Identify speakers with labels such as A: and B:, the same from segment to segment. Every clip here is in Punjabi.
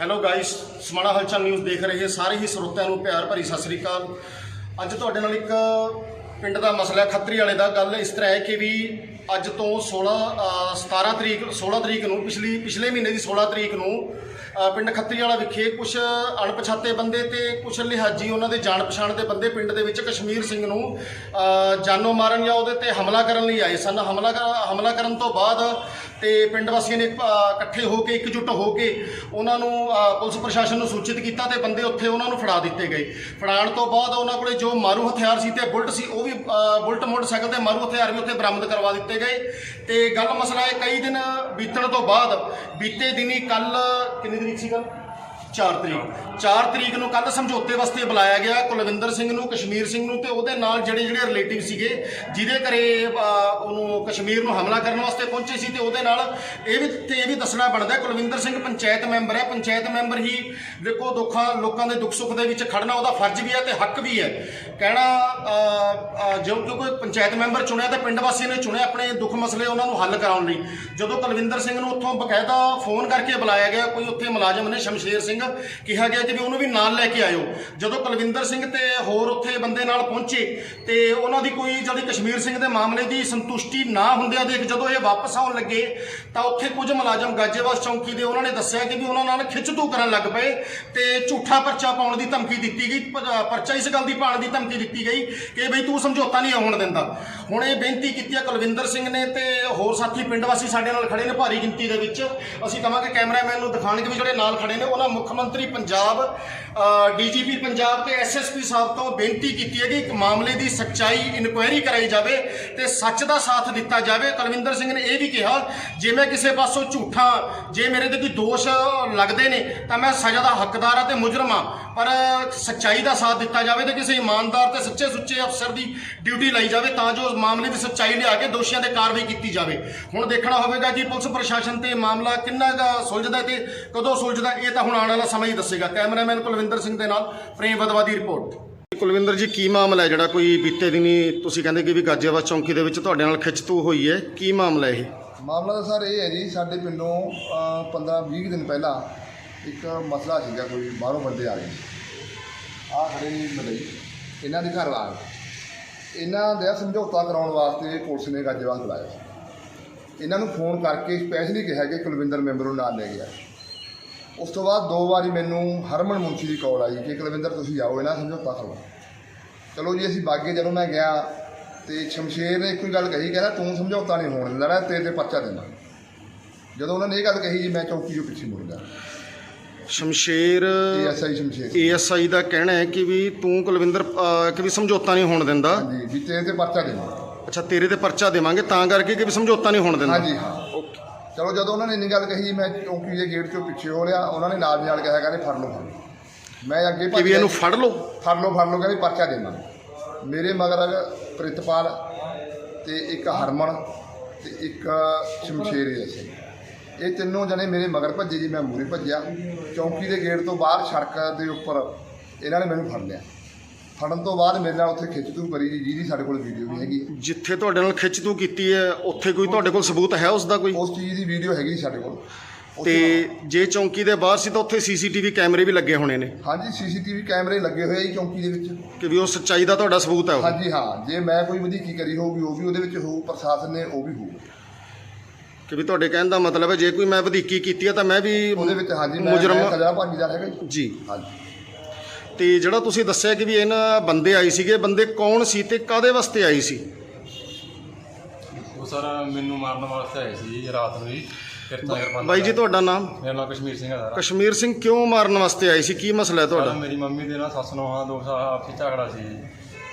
A: ਹੈਲੋ ਗਾਇਸ ਸਮਾਣਾ ਹਲਚਲ ਨਿਊਜ਼ ਦੇਖ ਰਹੇ ਸਾਰੇ ਹੀ ਸਰੋਤਿਆਂ ਨੂੰ ਪਿਆਰ ਭਰੀ ਸਤਿ ਸ੍ਰੀ ਅਕਾਲ। ਅੱਜ ਤੁਹਾਡੇ ਨਾਲ ਇੱਕ ਪਿੰਡ ਦਾ ਮਸਲਾ ਖੱਤਰੀ ਵਾਲੇ ਦਾ। ਗੱਲ ਇਸ ਤਰ੍ਹਾਂ ਹੈ ਕਿ ਵੀ ਅੱਜ ਤੋਂ 16 ਅ, 17 ਤਰੀਕ 16 ਤਰੀਕ ਨੂੰ ਪਿਛਲੀ ਪਿਛਲੇ ਮਹੀਨੇ ਦੀ 16 ਤਰੀਕ ਨੂੰ ਪਿੰਡ ਖੱਤਰੀ ਵਾਲਾ ਵਿਖੇ ਕੁਝ ਅਣਪਛਾਤੇ ਬੰਦੇ ਤੇ ਕੁਝ ਲਿਹਾਜੀ ਉਹਨਾਂ ਦੇ ਜਾਣ ਪਛਾਣ ਦੇ ਬੰਦੇ ਪਿੰਡ ਦੇ ਵਿੱਚ ਕਸ਼ਮੀਰ ਸਿੰਘ ਨੂੰ ਅ, ਜਾਨੋਂ ਮਾਰਨ ਜਾਂ ਉਹਦੇ ਤੇ ਹਮਲਾ ਕਰਨ ਲਈ ਆਏ ਸਨ। ਹਮਲਾ ਕਰ- ਹਮਲਾ ਕਰਨ ਤੋਂ ਬਾਅਦ ਤੇ ਪਿੰਡ ਵਾਸੀਆਂ ਨੇ ਇਕੱਠੇ ਹੋ ਕੇ ਇਕਜੁੱਟ ਹੋ ਕੇ ਉਹਨਾਂ ਨੂੰ ਪੁਲਿਸ ਪ੍ਰਸ਼ਾਸਨ ਨੂੰ ਸੂਚਿਤ ਕੀਤਾ ਤੇ ਬੰਦੇ ਉੱਥੇ ਉਹਨਾਂ ਨੂੰ ਫੜਾ ਦਿੱਤੇ ਗਏ। ਫੜਾਉਣ ਤੋਂ ਬਾਅਦ ਉਹਨਾਂ ਕੋਲੇ ਜੋ ਮਾਰੂ ਹਥਿਆਰ ਸੀ ਤੇ ਬੁਲਟ ਸੀ ਉਹ ਵੀ ਬੁਲਟ ਮੋਟਰਸਾਈਕਲ ਤੇ ਮਾਰੂ ਹਥਿਆਰ ਵੀ ਉੱਥੇ ਬਰਾਮਦ ਕਰਵਾ ਦਿੱਤੇ ਗਏ। ਤੇ ਗੱਲ ਮਸਲਾ ਹੈ ਕਈ ਦਿਨ ਬੀਤਣ ਤੋਂ ਬਾਅਦ ਬੀਤੇ ਦਿਨੀ ਕੱਲ ਕਿੰਨੀ ਤਰੀਕ ਸੀ ਕੱਲ 4 ਤਰੀਕ। 4 ਤਰੀਕ ਨੂੰ ਕੱਲ ਸਮਝੌਤੇ ਵਾਸਤੇ ਬੁਲਾਇਆ ਗਿਆ ਕੁਲਵਿੰਦਰ ਸਿੰਘ ਨੂੰ, ਕਸ਼ਮੀਰ ਸਿੰਘ ਨੂੰ ਤੇ ਉਹਦੇ ਨਾਲ ਜਿਹੜੇ ਜਿਹੜੇ ਰਿਲੇਟਿਵ ਸੀਗੇ, ਜਿਹਦੇ ਘਰੇ ਉਹਨੂੰ ਕਸ਼ਮੀਰ ਨੂੰ ਹਮਲਾ ਕਰਨ ਵਾਸਤੇ ਪਹੁੰਚੇ ਸੀ ਤੇ ਉਹਦੇ ਨਾਲ ਇਹ ਵੀ ਤੇ ਇਹ ਵੀ ਦੱਸਣਾ ਬਣਦਾ, ਕੁਲਵਿੰਦਰ ਸਿੰਘ ਪੰਚਾਇਤ ਮੈਂਬਰ ਹੈ, ਪੰਚਾਇਤ ਮੈਂਬਰ ਹੀ ਦੇਖੋ ਦੁੱਖਾਂ, ਲੋਕਾਂ ਦੇ ਦੁੱਖ ਸੁੱਖ ਦੇ ਵਿੱਚ ਖੜਨਾ ਉਹਦਾ ਫਰਜ਼ ਵੀ ਹੈ ਤੇ ਹੱਕ ਵੀ ਹੈ। ਕਹਿਣਾ ਜੋ ਜੋ ਕੋਈ ਪੰਚਾਇਤ ਮੈਂਬਰ ਚੁਣਿਆ ਤੇ ਪਿੰਡ ਵਾਸੀਆਂ ਨੇ ਚੁਣਿਆ ਆਪਣੇ ਦੁੱਖ ਮਸਲੇ ਉਹਨਾਂ ਨੂੰ ਹੱਲ ਕਰਾਉਣ ਲਈ। ਜਦੋਂ ਕੁਲਵਿੰਦਰ ਸਿੰਘ ਨੂੰ ਉੱਥੋਂ ਬਕਾਇਦਾ ਫੋਨ ਕਰਕੇ ਬੁਲਾਇਆ ਗਿਆ, ਕੋਈ ਉੱਥੇ ਮੁਲਾਜ਼ਮ ਨੇ ਸ਼ਮਸ਼ੇਰ ਸਿੰਘ ਕਿਹਾ ਗਿਆ ਕਿ ਵੀ ਉਹਨੂੰ ਵੀ ਨਾਲ ਲੈ ਕੇ ਆਇਓ। ਜਦੋਂ ਕੁਲਵਿੰਦਰ ਸਿੰਘ ਤੇ ਹੋਰ ਉੱਥੇ ਬੰਦੇ ਨਾਲ ਪਹੁੰਚੇ, ਤੇ ਉਹਨਾਂ ਦੀ ਕੋਈ ਜਿਹੜੀ ਕਸ਼ਮੀਰ ਸਿੰਘ ਦੇ ਮਾਮਲੇ ਦੀ ਸੰਤੁਸ਼ਟੀ ਨਾ ਹੁੰਦਿਆਂ ਦੇਖ ਜਦੋਂ ਇਹ ਵਾਪਸ ਆਉਣ ਲੱਗੇ, ਤਾਂ ਉੱਥੇ ਕੁਝ ਮੁਲਾਜ਼ਮ ਗਾਜੇਵਾਲ ਚੌਂਕੀ ਦੇ ਉਹਨਾਂ ਨੇ ਦੱਸਿਆ ਕਿ ਵੀ ਉਹਨਾਂ ਨਾਲ ਖਿੱਚਤੂ ਕਰਨ ਲੱਗ ਪਏ ਤੇ ਝੂਠਾ ਪਰਚਾ ਪਾਉਣ ਦੀ ਧਮਕੀ ਦਿੱਤੀ ਗਈ ਪਰਚਾ ਇਸ ਗੱਲ ਦੀ ਪਾਉਣ ਦੀ ਧਮਕੀ ਦਿੱਤੀ ਗਈ ਕਿ ਬਈ ਤੂੰ ਸਮਝੌਤਾ ਨਹੀਂ ਹੋਣ ਦਿੰਦਾ। ਹੁਣ ਇਹ ਬੇਨਤੀ ਕੀਤੀ ਹੈ ਕੁਲਵਿੰਦਰ ਸਿੰਘ ਨੇ ਤੇ ਹੋਰ ਸਾਥੀ ਪਿੰਡ ਵਾਸੀ ਸਾਡੇ ਨਾਲ ਖੜੇ ਨੇ, ਭਾਰੀ ਗਿਣਤੀ ਦੇ ਵਿੱਚ। ਅਸੀਂ ਕਹਾਂਗੇ ਕੈਮਰਾਮੈਨ ਨੂੰ ਦਿਖਾਣਗੇ ਵੀ ਜਿਹੜੇ ਨਾਲ ਖੜੇ ਨੇ, ਉਹਨਾਂ ਮੁੱਖ ਮੁੱਖ ਮੰਤਰੀ ਪੰਜਾਬ ਡੀਜੀਪੀ ਪੰਜਾਬ ਤੇ ਐਸਐਸਪੀ ਸਾਹਿਬ ਤੋਂ ਬੇਨਤੀ ਕੀਤੀ ਹੈ ਕਿ ਇੱਕ ਮਾਮਲੇ ਦੀ ਸੱਚਾਈ ਇਨਕੁਆਇਰੀ ਕਰਾਈ ਜਾਵੇ ਤੇ ਸੱਚ ਦਾ ਸਾਥ ਦਿੱਤਾ ਜਾਵੇ। ਕੁਲਵਿੰਦਰ ਸਿੰਘ ਨੇ ਇਹ ਵੀ ਕਿਹਾ, ਜੇ ਮੈਂ ਕਿਸੇ ਪਾਸੋਂ ਝੂਠਾ, ਜੇ ਮੇਰੇ ਤੇ ਕੋਈ ਦੋਸ਼ ਲੱਗਦੇ ਨੇ, ਤਾਂ ਮੈਂ ਸਜ਼ਾ ਦਾ ਹੱਕਦਾਰ ਹਾਂ ਤੇ ਮੁਜਰਮ ਹਾਂ। ਪਰ ਸੱਚਾਈ ਦਾ ਸਾਥ ਦਿੱਤਾ ਜਾਵੇ ਤੇ ਕਿਸੇ ਇਮਾਨਦਾਰ ਤੇ ਸੱਚੇ ਸੁੱਚੇ ਅਫਸਰ ਦੀ ਡਿਊਟੀ ਲਈ ਜਾਵੇ ਤਾਂ ਜੋ ਮਾਮਲੇ ਦੀ ਸੱਚਾਈ ਲਿਆ ਕੇ ਦੋਸ਼ੀਆਂ ਤੇ ਕਾਰਵਾਈ ਕੀਤੀ ਜਾਵੇ। ਹੁਣ ਦੇਖਣਾ ਹੋਵੇਗਾ ਕਿ ਪੁਲਿਸ ਪ੍ਰਸ਼ਾਸਨ ਤੇ ਮਾਮਲਾ ਕਿੰਨਾ ਕੁ ਸੁਲਝਦਾ ਹੈ ਤੇ ਕਦੋਂ ਸੁਲਝਦਾ, ਇਹ ਤਾਂ ਹੁਣ ਆਉਣ ਵਾਲਾ ਸਮਾਂ ਹੀ ਦੱਸੇਗਾ। ਕੈਮਰਾਮੈਨ ਕੁਲਵਿੰਦਰ ਸਿੰਘ ਦੇ ਨਾਲ ਪ੍ਰੇਮ ਬਦਵਾ ਦੀ ਰਿਪੋਰਟ। ਕੁਲਵਿੰਦਰ ਜੀ, ਕੀ ਮਾਮਲਾ ਹੈ ਜਿਹੜਾ ਕੋਈ ਬੀਤੇ ਦਿਨੀ ਤੁਸੀਂ ਕਹਿੰਦੇ ਕਿ ਵੀ ਗਾਜੀਆਬਾਦ ਚੌਂਕੀ ਦੇ ਵਿੱਚ ਤੁਹਾਡੇ ਨਾਲ ਖਿੱਚਤੂ ਹੋਈ ਹੈ? ਕੀ ਮਾਮਲਾ ਇਹ?
B: ਮਾਮਲਾ ਤਾਂ ਸਰ ਇਹ ਹੈ ਜੀ, ਸਾਡੇ ਪਿੰਡੋਂ 15-20 ਦਿਨ ਪਹਿਲਾਂ ਇੱਕ ਮਸਲਾ ਸੀਗਾ, ਕੋਈ ਬਾਹਰੋਂ ਬੰਦੇ ਆ ਗਏ ਸੀ। ਆਹ ਖੜੇ ਨੇ ਮਦਈ ਇਹਨਾਂ ਦੇ ਘਰ ਆ ਗਏ। ਇਹਨਾਂ ਦਾ ਸਮਝੌਤਾ ਕਰਾਉਣ ਵਾਸਤੇ ਪੁਲਿਸ ਨੇ ਗੱਜਵਾਲ ਬੁਲਾਇਆ ਇਹਨਾਂ ਨੂੰ ਫੋਨ ਕਰਕੇ ਸਪੈਸ਼ਲੀ ਕਿਹਾ ਕਿ ਕੁਲਵਿੰਦਰ ਮੈਂਬਰ ਨੂੰ ਨਾਲ ਲੈ ਗਿਆ। ਉਸ ਤੋਂ ਬਾਅਦ ਦੋ ਵਾਰੀ ਮੈਨੂੰ ਹਰਮਨ ਮੁੰਸ਼ੀ ਦੀ ਕਾਲ ਆਈ ਕਿ ਕੁਲਵਿੰਦਰ ਤੁਸੀਂ ਜਾਓ ਇਹਨਾਂ ਸਮਝੌਤਾ ਕਰੋ। ਚਲੋ ਜੀ ਅਸੀਂ ਬਾਗੇ ਜਦੋਂ ਮੈਂ ਗਿਆ ਤੇ ਸ਼ਮਸ਼ੇਰ ਨੇ ਇੱਕੋ ਹੀ ਗੱਲ ਕਹੀ ਕਹਿੰਦਾ ਤੂੰ ਸਮਝੌਤਾ ਨਹੀਂ ਹੋਣ ਦਿੰਦਾ ਨਾ ਤੇਰੇ ਤੇ ਪਰਚਾ ਦੇਣਾ। ਜਦੋਂ ਉਹਨਾਂ ਨੇ ਇਹ ਗੱਲ ਕਹੀ ਜੀ ਮੈਂ ਚੌਕੀ ਤੋਂ ਪਿੱਛੇ ਮੁੜ ਗਿਆ।
A: ਸ਼ਮਸ਼ੇਰ
B: ਏਐਸਆਈ ਸ਼ਮਸ਼ੇਰ।
A: ਏਐਸਆਈ ਦਾ ਕਹਿਣਾ ਹੈ ਕਿ ਵੀ ਤੂੰ ਕੁਲਵਿੰਦਰ ਅਹ, ਕਿ ਵੀ ਸਮਝੌਤਾ ਨਹੀਂ ਹੋਣ ਦਿੰਦਾ।
B: ਹਾਂਜੀ ਵੀ ਤੇਰੇ ਤੇ ਪਰਚਾ ਦੇਣਾ।
A: ਅੱਛਾ ਤੇਰੇ ਤੇ ਪਰਚਾ ਦੇਵਾਂਗੇ ਤਾਂ ਕਰਕੇ ਕਿ ਵੀ ਸਮਝੌਤਾ ਨਹੀਂ ਹੋਣ ਦਿੰਦਾ।
B: ਹਾਂਜੀ ਹਾਂ। ਚਲੋ ਜਦੋਂ ਉਹਨਾਂ ਨੇ ਇੰਨੀ ਗੱਲ ਕਹੀ ਮੈਂ ਚੌਕੀ ਦੇ ਗੇਟ ਤੋਂ ਪਿੱਛੇ ਹੋ ਲਿਆ ਉਹਨਾਂ ਨੇ ਨਾਲ ਦੀ ਨਾਲ ਕਿਹਾ ਕਹਿੰਦੇ ਫੜ ਲਓ ਫੜ ਲਓ। ਮੈਂ ਅੱਗੇ
A: ਕਿ ਵੀ ਇਹਨੂੰ ਫੜ ਲਓ?
B: ਫੜ ਲਓ ਫੜ ਲਓ ਕਹਿੰਦੇ ਪਰਚਾ ਦੇਣਾ ਮੇਰੇ ਮਗਰ ਪ੍ਰਿਤਪਾਲ ਤੇ ਇੱਕ ਹਰਮਨ ਤੇ ਇੱਕ ਸ਼ਮਸ਼ੇਰ ਐਸੇ ਇਹ ਤਿੰਨੋਂ ਜਣੇ ਮੇਰੇ ਮਗਰ ਭੱਜੇ ਜੀ ਮੈਂ ਮੂਰੇ ਭੱਜਿਆ। ਚੌਂਕੀ ਦੇ ਗੇਟ ਤੋਂ ਬਾਹਰ ਸੜਕ ਦੇ ਉੱਪਰ ਇਹਨਾਂ ਨੇ ਮੈਨੂੰ ਫੜ ਲਿਆ। ਫੜਨ ਤੋਂ ਬਾਅਦ ਮੇਰੇ ਨਾਲ ਉੱਥੇ ਖਿੱਚਤੂ ਕਰੀ ਜੀ ਜਿਹਦੀ ਸਾਡੇ ਕੋਲ ਵੀਡੀਓ ਵੀ ਹੈਗੀ। ਹੈ।
A: ਜਿੱਥੇ ਤੁਹਾਡੇ ਨਾਲ ਖਿੱਚਤੂ ਕੀਤੀ ਹੈ ਉੱਥੇ ਕੋਈ ਤੁਹਾਡੇ ਕੋਲ ਸਬੂਤ ਹੈ ਉਸ ਦਾ ਕੋਈ?
B: ਉਸ ਚੀਜ਼ ਦੀ ਵੀਡੀਓ ਹੈਗੀ ਜੀ ਸਾਡੇ ਕੋਲ।
A: ਤੇ ਜੇ ਚੌਂਕੀ ਦੇ ਬਾਹਰ ਸੀ ਤਾਂ ਉੱਥੇ ਸੀਸੀਟੀਵੀ ਕੈਮਰੇ ਵੀ ਲੱਗੇ ਹੋਣੇ ਨੇ।
B: ਹਾਂਜੀ ਸੀਸੀਟੀਵੀ ਕੈਮਰੇ ਲੱਗੇ ਹੋਏ ਆ ਜੀ ਚੌਂਕੀ ਦੇ ਵਿੱਚ।
A: ਕਿ ਵੀ ਉਹ ਸੱਚਾਈ ਦਾ ਤੁਹਾਡਾ ਸਬੂਤ ਹੈ ਉਹ?
B: ਹਾਂਜੀ ਹਾਂ। ਜੇ ਮੈਂ ਕੋਈ ਵਧੀਕੀ ਕਰੀ ਹੋਊਗੀ ਉਹ ਵੀ ਉਹਦੇ ਵਿੱਚ ਹੋਊ ਪ੍ਰਸ਼ਾਸਨ ਨੇ ਉਹ ਵੀ ਹੋਊ।
A: ਕਿ ਵੀ ਤੁਹਾਡੇ ਕਹਿਣ ਦਾ ਮਤਲਬ ਹੈ ਜੇ ਕੋਈ ਮੈਂ ਵਧੀਕੀ ਕੀਤੀ ਹੈ ਤਾਂ ਮੈਂ ਵੀ
B: ਉਹਦੇ ਵਿੱਚ ਹਾਂਜੀ ਮੈਂ
A: ਮੁਜਰਮ
B: ਮੈਂ ਸਜ਼ਾ ਭਾਗੀਦਾਰ ਹੈਗਾ ਜੀ।
A: ਜੀ।
B: ਹਾਂਜੀ।
A: ਤੇ ਜਿਹੜਾ ਤੁਸੀਂ ਦੱਸਿਆ ਕਿ ਵੀ ਇਹਨਾਂ ਬੰਦੇ ਆਏ ਸੀਗੇ ਬੰਦੇ ਕੌਣ ਸੀ ਤੇ ਕਾਦੇ ਵਾਸਤੇ ਆਏ ਸੀ?
C: ਉਹ ਸਰ ਮੈਨੂੰ ਮਾਰਨ ਵਾਸਤੇ ਆਏ ਸੀ ਜੀ ਰਾਤ ਨੂੰ ਜੀ ਕਿਰਤਾਂ ਕਿਰਪਾਨ
A: ਬਾਈ ਜੀ ਤੁਹਾਡਾ ਨਾਮ?
C: ਮੇਰਾ ਨਾਮ ਕਸ਼ਮੀਰ ਸਿੰਘ ਹੈ ਸਰ।
A: ਕਸ਼ਮੀਰ ਸਿੰਘ ਕਿਉਂ ਮਾਰਨ ਵਾਸਤੇ ਆਏ ਸੀ? ਕੀ ਮਸਲਾ ਹੈ
C: ਸਰ,
A: ਤੁਹਾਡਾ?
C: ਮੇਰੀ ਮੰਮੀ ਦੇ ਨਾਲ ਸੱਸ ਨੂੰ ਹਾਂ ਦੋ ਸਾਲ ਆਪਸੀ ਝਗੜਾ ਸੀ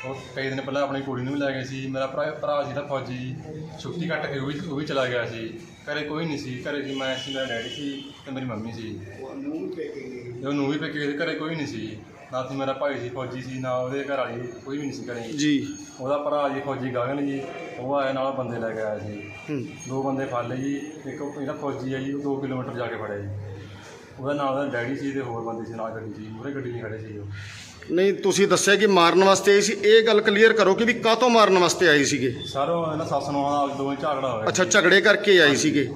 C: ਉਹ ਕਈ ਦਿਨ ਪਹਿਲਾਂ ਆਪਣੀ ਕੁੜੀ ਨੂੰ ਵੀ ਲੈ ਗਏ ਸੀ ਮੇਰਾ ਭਰਾ ਭਰਾ ਸੀ ਦਾ ਫੌਜੀ ਛੁੱਟੀ ਕੱਟ ਕੇ ਉਹ ਵੀ ਉਹ ਵੀ ਚਲਾ ਗਿਆ ਸੀ। ਘਰੇ ਕੋਈ ਨਹੀਂ ਸੀ। ਘਰੇ ਸੀ ਮੈਂ ਸੀ ਮੇਰਾ ਡੈਡੀ ਸੀ ਤੇ ਮੇਰੀ ਮੰਮੀ ਸੀ। ਤੇ ਉਹ ਨੂੰ ਵੀ ਪੇਕੇ ਗਏ। ਸੀ, ਘਰੇ ਕੋਈ ਨਹੀਂ ਸੀ। ਨਾ ਸੀ ਮੇਰਾ ਭਾਈ ਸੀ ਫੌਜੀ ਸੀ ਨਾ ਉਹਦੇ ਘਰ ਵਾਲੀ ਕੋਈ ਵੀ ਨਹੀਂ ਸੀ ਘਰੇ
A: ਜੀ।
C: ਉਹਦਾ ਭਰਾ ਜੀ ਫੌਜੀ ਗਗਨ ਜੀ ਉਹ ਆਏ ਨਾਲ ਬੰਦੇ ਲੈ ਕੇ ਆਇਆ ਸੀ।
A: ਹੂੰ।
C: ਦੋ ਬੰਦੇ ਫੜ ਲਏ ਜੀ ਇੱਕ ਉਹ ਜਿਹੜਾ ਫੌਜੀ ਹੈ ਜੀ ਉਹ 2 ਕਿਲੋਮੀਟਰ ਜਾ ਕੇ ਫੜਿਆ ਜੀ। ਉਹਦਾ ਨਾਲ ਉਹਦਾ ਡੈਡੀ ਸੀ ਤੇ ਹੋਰ ਬੰਦੇ ਸੀ ਨਾਲ ਗੱਡੀ ਸੀ ਮੂਹਰੇ ਗੱਡੀ 'ਚ ਖੜੇ ਸੀ ਉਹ।
A: ਨਹੀਂ ਤੁਸੀਂ ਦੱਸਿਆ ਕਿ ਮਾਰਨ ਵਾਸਤੇ ਆਏ ਸੀ। ਇਹ ਗੱਲ ਕਲੀਅਰ ਕਰੋ ਕਿ ਵੀ ਕਾਹਤੋਂ ਮਾਰਨ ਵਾਸਤੇ ਆਏ ਸੀਗੇ?
C: ਸਰ ਉਹ ਇਹਨਾਂ ਸੱਸ ਨੂੰ ਆਪ ਦੋਵੇਂ ਝਗੜਾ ਹੋਇਆ
A: ਅੱਛਾ ਝਗੜੇ ਕਰਕੇ ਆਏ ਸੀਗੇ